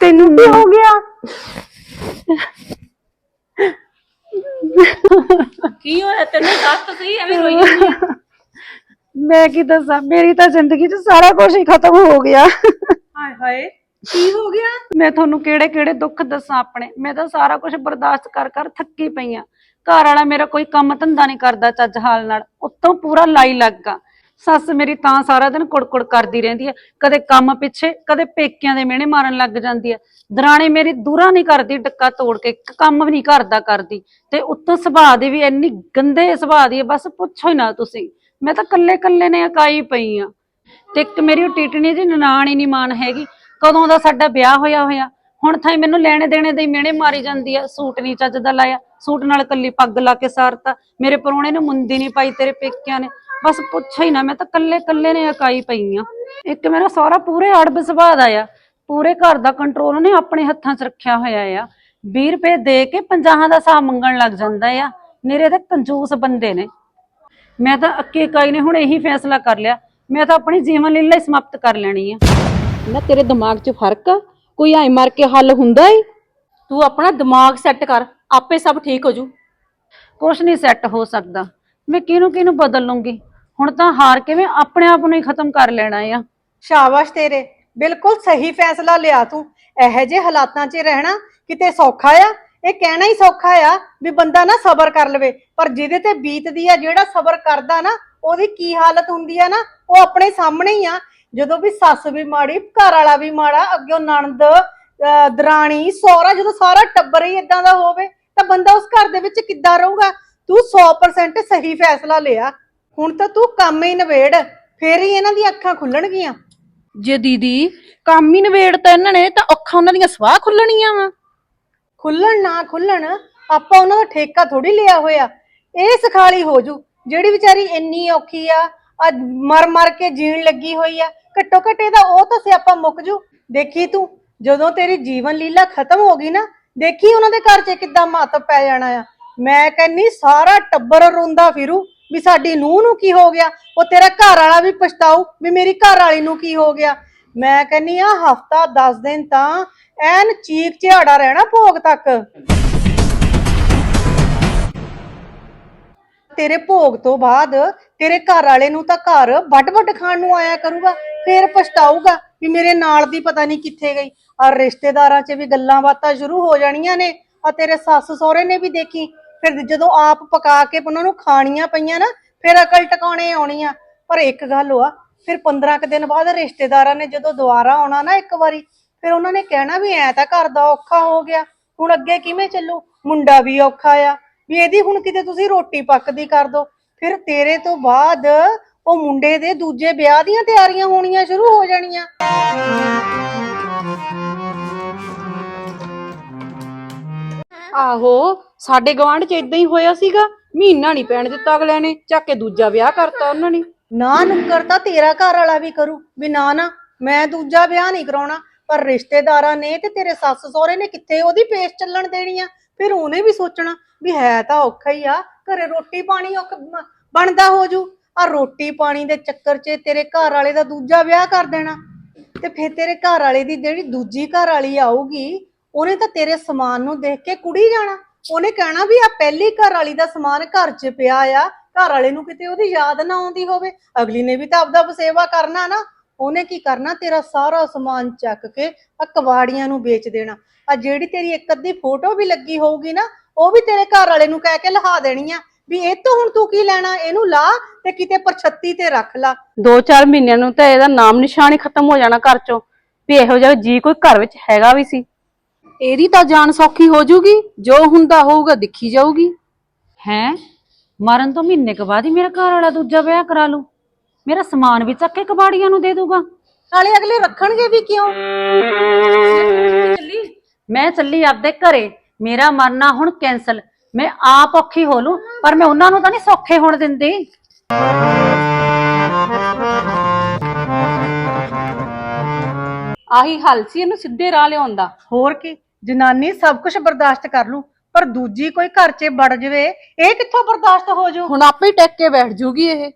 ਤੈਨੂੰ ਕੀ ਹੋ ਗਿਆ ਕੀ ਹੋਇਆ ਤੈਨੂੰ ਦੱਸ ਤਾਂ ਸਹੀ ਐਵੇਂ ਰੋਈ ਜਾਂਦੀ ਆ। ਮੈਂ ਕੀ ਦੱਸਾਂ ਮੇਰੀ ਤਾਂ ਜ਼ਿੰਦਗੀ 'ਚ ਸਾਰਾ ਕੁਝ ਹੀ ਖਤਮ ਹੋ ਗਿਆ ਹਾਏ ਹਾਏ ਕੀ ਹੋ ਗਿਆ? ਮੈਂ ਤੁਹਾਨੂੰ ਕਿਹੜੇ ਕਿਹੜੇ ਦੁੱਖ ਦੱਸਾਂ ਆਪਣੇ? ਮੈਂ ਤਾਂ ਸਾਰਾ ਕੁਝ ਬਰਦਾਸ਼ਤ ਕਰ ਕਰ ਥੱਕੀ ਪਈ ਆ। ਘਰ ਵਾਲਾ ਮੇਰਾ ਕੋਈ ਕੰਮ ਧੰਦਾ ਨਹੀਂ ਕਰਦਾ ਚੱਜ ਹਾਲ ਨਾਲ। ਉੱਤੋਂ ਪੂਰਾ ਲਾਈ ਲੱਗਾ ਸੱਸ ਮੇਰੀ ਤਾਂ ਸਾਰਾ ਦਿਨ ਕੁੜਕੁੜ ਕਰਦੀ ਰਹਿੰਦੀ ਹੈ ਕਦੇ ਕੰਮ ਪਿੱਛੇ, ਕਦੇ ਪੇਕਿਆਂ ਦੇ ਮਿਹਣੇ ਮਾਰਨ ਲੱਗ ਜਾਂਦੀ ਹੈ ਦਰਾਣੇ ਮੇਰੀ ਦੂਰਾ ਨਹੀਂ ਕਰਦੀ, ਡੱਕਾ ਤੋੜ ਕੇ ਇੱਕ ਕੰਮ ਵੀ ਨਹੀਂ ਕਰਦਾ ਕਰਦੀ। ਤੇ ਉੱਤੋਂ ਸੁਭਾਅ ਦੀ ਵੀ ਇੰਨੀ ਗੰਦੇ ਸੁਭਾਅ ਦੀ ਹੈ ਬਸ ਪੁੱਛੋ ਹੀ ਨਾ ਤੁਸੀਂ। ਮੈਂ ਤਾਂ ਕੱਲੇ ਕੱਲੇ ਨੇ ਅਕਾਈ ਪਈ ਆ। ਤੇ ਇੱਕ ਮੇਰੀ ਉਹ ਟੀਟਣੀ ਦੀ ਨਨਾਣ ਹੀ ਨਹੀਂ ਮਾਨ ਹੈਗੀ। ਕਦੋਂ ਦਾ ਸਾਡਾ ਵਿਆਹ ਹੋਇਆ ਹੋਇਆ, ਹੁਣ ਥਾਈ ਮੈਨੂੰ ਲੈਣੇ ਦੇਣੇ ਦੇ ਹੀ ਮਿਹਣੇ ਮਾਰੀ ਜਾਂਦੀ ਆ, ਸੂਟ ਨਹੀਂ ਚੱਜ ਦਾ ਲਾਇਆ, ਸੂਟ ਨਾਲ ਕੱਲੀ ਪੱਗ ਲਾ ਕੇ ਸਾਰਤਾ, ਮੇਰੇ ਪਰੋਣੇ ਨੇ ਮੁੰਦੀ ਨਹੀਂ ਪਾਈ, ਤੇਰੇ ਪੇਕਿਆਂ ਨੇ, ਬਸ ਪੁੱਛ ਹੀ ਨਾ, ਮੈਂ ਤਾਂ ਕੱਲੇ ਕੱਲੇ ਨੇ ਇਕਾਈ ਪਈ ਆ। ਇੱਕ ਮੇਰਾ ਸਹੁਰਾ ਪੂਰੇ ਅੜਬ ਸੁਭਾਅ ਦਾ ਆ, ਪੂਰੇ ਘਰ ਦਾ ਕੰਟਰੋਲ ਉਹਨੇ ਆਪਣੇ ਹੱਥਾਂ 'ਚ ਰੱਖਿਆ ਹੋਇਆ ਆ 20 ਰੁਪਏ ਦੇ ਕੇ 50 ਦਾ ਹਿਸਾਬ ਮੰਗਣ ਲੱਗ ਜਾਂਦਾ ਆ, ਮੇਰੇ ਤੇ ਕੰਜੂਸ ਬੰਦੇ ਨੇ। ਮੈਂ ਤਾਂ ਅੱਕੇ ਇਕਾਈ ਨੇ ਹੁਣ ਇਹੀ ਫੈਸਲਾ ਕਰ ਲਿਆ, ਮੈਂ ਤਾਂ ਆਪਣੀ ਜੀਵਨ ਲੀਲਾ ਹੀ ਸਮਾਪਤ ਕਰ ਲੈਣੀ ਆ। ਨਾ ਤੇਰੇ ਦਿਮਾਗ 'ਚ ਫ਼ਰਕ? ਆ ਕੋਈ ਐ ਮਰ ਕੇ ਹੱਲ ਹੁੰਦਾ ਏ? ਤੂੰ ਆਪਣਾ ਦਿਮਾਗ ਸੈੱਟ ਕਰ ਆਪੇ ਸਭ ਠੀਕ ਹੋ ਜੂ। ਕੁਛ ਨਹੀਂ ਸੈੱਟ ਹੋ ਸਕਦਾ। ਮੈਂ ਕਿਹਨੂੰ ਕਿਹਨੂੰ ਬਦਲ ਲੂੰਗੀ ਹੁਣ ਤਾਂ ਹਾਰ ਕੇ ਮੈਂ ਆਪਣੇ ਆਪ ਨੂੰ ਹੀ ਖਤਮ ਕਰ ਲੈਣਾ ਆ। ਸ਼ਾਬਾਸ਼ ਤੇਰੇ। ਬਿਲਕੁਲ ਸਹੀ ਫੈਸਲਾ ਲਿਆ ਤੂੰ। ਇਹੋ ਜਿਹੇ ਹਾਲਾਤਾਂ 'ਚ ਰਹਿਣਾ ਕਿਤੇ ਸੌਖਾ ਆ? ਇਹ ਕਹਿਣਾ ਹੀ ਸੌਖਾ ਆ ਵੀ ਬੰਦਾ ਨਾ ਸਬਰ ਕਰ ਲਵੇ। ਪਰ ਜਿਹਦੇ ਤੇ ਬੀਤਦੀ ਆ ਜਿਹੜਾ ਸਬਰ ਕਰਦਾ ਨਾ ਉਹਦੀ ਕੀ ਹਾਲਤ ਹੁੰਦੀ ਆ ਨਾ ਉਹ ਆਪਣੇ ਸਾਹਮਣੇ ਹੀ ਆ। ਜਦੋਂ ਵੀ ਸੱਸ ਵੀ ਮਾੜੀ ਘਰ ਵਾਲਾ ਵੀ ਮਾੜਾ ਅੱਗਿਓਂ ਨਣਦ ਅਹ ਦਰਾਣੀ ਸਹੁਰਾ ਜਦੋਂ ਸਾਰਾ ਟੱਬਰ ਹੀ ਇਦਾਂ ਦਾ ਹੋਵੇ ਤਾਂ ਬੰਦਾ ਉਸ ਘਰ ਦੇ ਵਿੱਚ ਕਿੱਦਾਂ ਰਹੂਗਾ? ਤੂੰ 100% ਸਹੀ ਫੈਸਲਾ ਲਿਆ। ਹੁਣ ਤਾਂ ਤੂੰ ਕੰਮ ਹੀ ਨਵੇੜ ਫੇਰ ਹੀ ਇਹਨਾਂ ਦੀਆਂ ਅੱਖਾਂ ਖੁੱਲਣਗੀਆਂ। ਜੇ ਦੀਦੀ ਕੰਮ ਹੀ ਨਵੇੜਤਾ ਇਹਨਾਂ ਨੇ ਤਾਂ ਅੱਖਾਂ ਉਹਨਾਂ ਦੀਆਂ ਸਵਾਹ ਖੁੱਲਣੀਆਂ ਵਾ। ਖੁੱਲਣ ਨਾ ਖੁੱਲਣ ਆਪਾਂ ਉਹਨਾਂ ਦਾ ਠੇਕਾ ਥੋੜੀ ਲਿਆ ਹੋਇਆ। ਇਹ ਸਖਾਲੀ ਹੋ ਜੂ ਜਿਹੜੀ ਵਿਚਾਰੀ ਇੰਨੀ ਔਖੀ ਆ ਆ ਮਰ ਮਰ ਕੇ ਜੀਣ ਲੱਗੀ ਹੋਈ ਆ ਘੱਟੋ ਘੱਟ ਇਹਦਾ ਉਹ ਤਾਂ ਸਿਆਪਾ ਮੁੱਕ ਜੂ। ਦੇਖੀ ਤੂੰ, ਜਦੋਂ ਤੇਰੀ ਜੀਵਨ ਲੀਲਾ ਖਤਮ ਹੋ ਗਈ ਨਾ, ਦੇਖੀ ਉਹਨਾਂ ਦੇ ਘਰ 'ਚ ਕਿੱਦਾਂ ਮਾਤਮ ਪੈ ਜਾਣਾ ਆ। ਮੈਂ ਕਹਿੰਨੀ ਸਾਰਾ ਟੱਬਰ ਰੋਂਦਾ ਫਿਰੂ ਵੀ ਸਾਡੀ ਨੂੰਹ ਨੂੰ ਕੀ ਹੋ ਗਿਆ, ਉਹ ਤੇਰਾ ਘਰ ਵਾਲਾ ਵੀ ਪਛਤਾਊ ਵੀ ਮੇਰੀ ਘਰ ਵਾਲੀ ਨੂੰ ਕੀ ਹੋ ਗਿਆ। ਮੈਂ ਕਹਿੰਨੀ ਆ, ਹਫਤਾ 10 ਦਿਨ ਤਾਂ ਐਨ ਚੀਕ ਝਾੜਾ ਰਹਿਣਾ ਭੋਗ ਤੱਕ। ਤੇਰੇ ਭੋਗ ਤੋਂ ਬਾਅਦ ਤੇਰੇ ਘਰ ਵਾਲੇ ਨੂੰ ਤਾਂ ਘਰ ਵੱਟ ਵੱਟ ਖਾਣ ਨੂੰ ਆਇਆ ਕਰੂਗਾ, ਫੇਰ ਪਛਤਾਊਗਾ ਵੀ ਮੇਰੇ ਨਾਲ ਦੀ ਪਤਾ ਨਹੀਂ ਕਿੱਥੇ ਗਈ। ਆ ਰਿਸ਼ਤੇਦਾਰਾਂ 'ਚ ਵੀ ਗੱਲਾਂ ਬਾਤਾਂ ਸ਼ੁਰੂ ਹੋ ਜਾਣੀਆਂ ਨੇ ਆ ਤੇਰੇ ਸੱਸ ਸਹੁਰੇ ਨੇ ਵੀ ਦੇਖੀ। ਫਿਰ ਜਦੋਂ ਆਪ ਪਕਾ ਕੇ ਉਹਨਾਂ ਨੂੰ ਖਾਣੀਆਂ ਪਈਆਂ ਨਾ, ਫਿਰ ਅਕਲ ਟਿਕਾਣੇ ਆਉਣੀ ਆ। ਪਰ ਇੱਕ ਗੱਲ ਹੋਆ ਫਿਰ 15 ਕੁ ਦਿਨ ਬਾਅਦ ਰਿਸ਼ਤੇਦਾਰਾਂ ਨੇ ਜਦੋਂ ਦੁਬਾਰਾ ਆਉਣਾ ਨਾ ਇੱਕ ਵਾਰੀ, ਫਿਰ ਉਹਨਾਂ ਨੇ ਕਹਿਣਾ ਵੀ ਐ ਤਾਂ ਘਰ ਦਾ ਔਖਾ ਹੋ ਗਿਆ, ਹੁਣ ਅੱਗੇ ਕਿਵੇਂ ਚੱਲੂ? ਮੁੰਡਾ ਵੀ ਔਖਾ ਆ। ਵੀ ਇਹਦੀ ਹੁਣ ਕਿਤੇ ਤੁਸੀਂ ਰੋਟੀ ਪੱਕਦੀ ਕਰ ਦੋ। ਫਿਰ ਤੇਰੇ ਤੋਂ ਬਾਅਦ ਉਹ ਮੁੰਡੇ ਦੇ ਦੂਜੇ ਵਿਆਹ ਦੀਆਂ ਤਿਆਰੀਆਂ ਹੋਣੀਆਂ ਸ਼ੁਰੂ ਹੋ ਜਾਣੀਆਂ। ਆਹੋ ਸਾਡੇ ਗਵਾਂਢ 'ਚ ਇਦਾਂ ਹੀ ਹੋਇਆ ਸੀਗਾ। ਮਹੀਨਾ ਨਹੀਂ ਪੈਣ ਦਿੱਤਾ ਅਗਲਿਆਂ ਨੇ ਚੱਕ ਕੇ ਦੂਜਾ ਵਿਆਹ ਕਰਤਾ ਉਹਨਾਂ ਨੇ। ਨਾ ਨੁੱਕਰ ਤਾਂ ਤੇਰਾ ਘਰ ਵਾਲਾ ਵੀ ਕਰੂ ਵੀ ਨਾ ਨਾ ਮੈਂ ਦੂਜਾ ਵਿਆਹ ਨਹੀਂ ਕਰਾਉਣਾ। ਪਰ ਰਿਸ਼ਤੇਦਾਰਾਂ ਨੇ ਤੇ ਤੇਰੇ ਸੱਸ ਸਹੁਰੇ ਨੇ ਕਿੱਥੇ ਉਹਦੀ ਪੇਸ਼ ਚੱਲਣ ਦੇਣੀ ਆ? ਫਿਰ ਉਹਨੇ ਵੀ ਸੋਚਣਾ ਵੀ ਹੈ ਤਾਂ ਔਖਾ ਹੀ ਆ, ਘਰੇ ਰੋਟੀ ਪਾਣੀ ਔਖ ਬਣਦਾ ਹੋ ਜੂ। ਆ ਰੋਟੀ ਪਾਣੀ ਦੇ ਚੱਕਰ 'ਚ ਤੇਰੇ ਘਰ ਵਾਲੇ ਦਾ ਦੂਜਾ ਵਿਆਹ ਕਰ ਦੇਣਾ। ਤੇ ਫਿਰ ਤੇਰੇ ਘਰ ਵਾਲੇ ਦੀ ਜਿਹੜੀ ਦੂਜੀ ਘਰ ਵਾਲੀ ਆਊਗੀ, ਉਹਨੇ ਤਾਂ ਤੇਰੇ ਸਮਾਨ ਨੂੰ ਦੇਖ ਕੇ ਕੁੜੀ ਜਾਣਾ। ਉਹਨੇ ਕਹਿਣਾ ਵੀ ਆ ਪਹਿਲੀ ਘਰ ਵਾਲੀ ਦਾ ਸਮਾਨ ਘਰ 'ਚ ਪਿਆ ਆ, ਘਰ ਵਾਲੇ ਨੂੰ ਕਿਤੇ ਉਹਦੀ ਯਾਦ ਨਾ ਆਉਂਦੀ ਹੋਵੇ। ਅਗਲੀ ਨੇ ਵੀ ਤਾਂ ਆਪਦਾ ਵਸੇਵਾ ਕਰਨਾ ਨਾ। ਉਹਨੇ ਕੀ ਕਰਨਾ? ਤੇਰਾ ਸਾਰਾ ਸਮਾਨ ਚੱਕ ਕੇ ਆ ਕਵਾੜੀਆਂ ਨੂੰ ਵੇਚ ਦੇਣਾ। ਆ ਜਿਹੜੀ ਤੇਰੀ ਇੱਕ ਅੱਧੀ ਫੋਟੋ ਵੀ ਲੱਗੀ ਹੋਊਗੀ ਨਾ ਉਹ ਵੀ ਤੇਰੇ ਘਰ ਵਾਲੇ ਨੂੰ ਕਹਿ ਕੇ ਲਹਾ ਦੇਣੀ ਆ। ਵੀ ਇਹ ਤੋਂ ਹੁਣ ਤੂੰ ਕੀ ਲੈਣਾ? ਇਹਨੂੰ ਲਾ ਤੇ ਕਿਤੇ ਪਰਛੱਤੀ ਤੇ ਰੱਖ ਲਾ। ਦੋ ਚਾਰ ਮਹੀਨਿਆਂ ਨੂੰ ਤਾਂ ਇਹਦਾ ਨਾਮ ਨਿਸ਼ਾਨ ਹੀ ਖਤਮ ਹੋ ਜਾਣਾ ਘਰ 'ਚੋਂ। ਵੀ ਇਹੋ ਜਿਹਾ ਜੀ ਕੋਈ ਘਰ ਵਿੱਚ ਹੈਗਾ ਵੀ ਸੀ। ਇਹਦੀ ਤਾਂ ਜਾਨ ਸੌਖੀ ਹੋ ਜਾਊਗੀ ਜੋ ਹੁੰਦਾ ਹੋਊਗਾ ਦੇਖੀ ਜਾਊਗੀ। ਹੈ? ਮਰਨ ਤੋਂ ਮਹੀਨੇ ਕੁ ਬਾਅਦ ਹੀ ਮੇਰਾ ਘਰ ਵਾਲਾ ਦੂਜਾ ਵਿਆਹ ਕਰਾ ਲੂ ਮੇਰਾ ਸਮਾਨ ਵੀ ਚੱਕ ਕੇ ਕਬਾੜੀਆਂ ਨੂੰ ਦੇ ਦੂਗਾ। ਨਾਲੇ ਅਗਲੇ ਰੱਖਣਗੇ ਵੀ ਕਿਉਂ? ਚੱਲੀ। ਮੈਂ ਚੱਲੀ ਆਪਦੇ ਘਰੇ। ਮੇਰਾ ਮਰਨਾ ਹੁਣ ਕੈਨਸਲ ਮੈਂ ਆਪ ਔਖੀ ਹੋ ਲੂੰ ਪਰ ਮੈਂ ਉਹਨਾਂ ਨੂੰ ਤਾਂ ਨਹੀਂ ਸੌਖੇ ਹੋਣ ਦਿੰਦੀ। ਆਹੀ ਹੱਲ ਸੀ ਇਹਨੂੰ ਸਿੱਧੇ ਰਾਹ ਲਿਆਉਣ ਦਾ। ਹੋਰ ਕੀ ਜਨਾਨੀ ਸਭ ਕੁਝ ਬਰਦਾਸ਼ਤ ਕਰ ਲੂ ਪਰ ਦੂਜੀ ਕੋਈ ਘਰ 'ਚ ਵੜ ਜਵੇ ਇਹ ਕਿੱਥੋਂ ਬਰਦਾਸ਼ਤ ਹੋ ਜੂ? ਹੁਣ ਆਪੇ ਟੈਕ ਕੇ ਬੈਠ ਜੂਗੀ ਇਹ।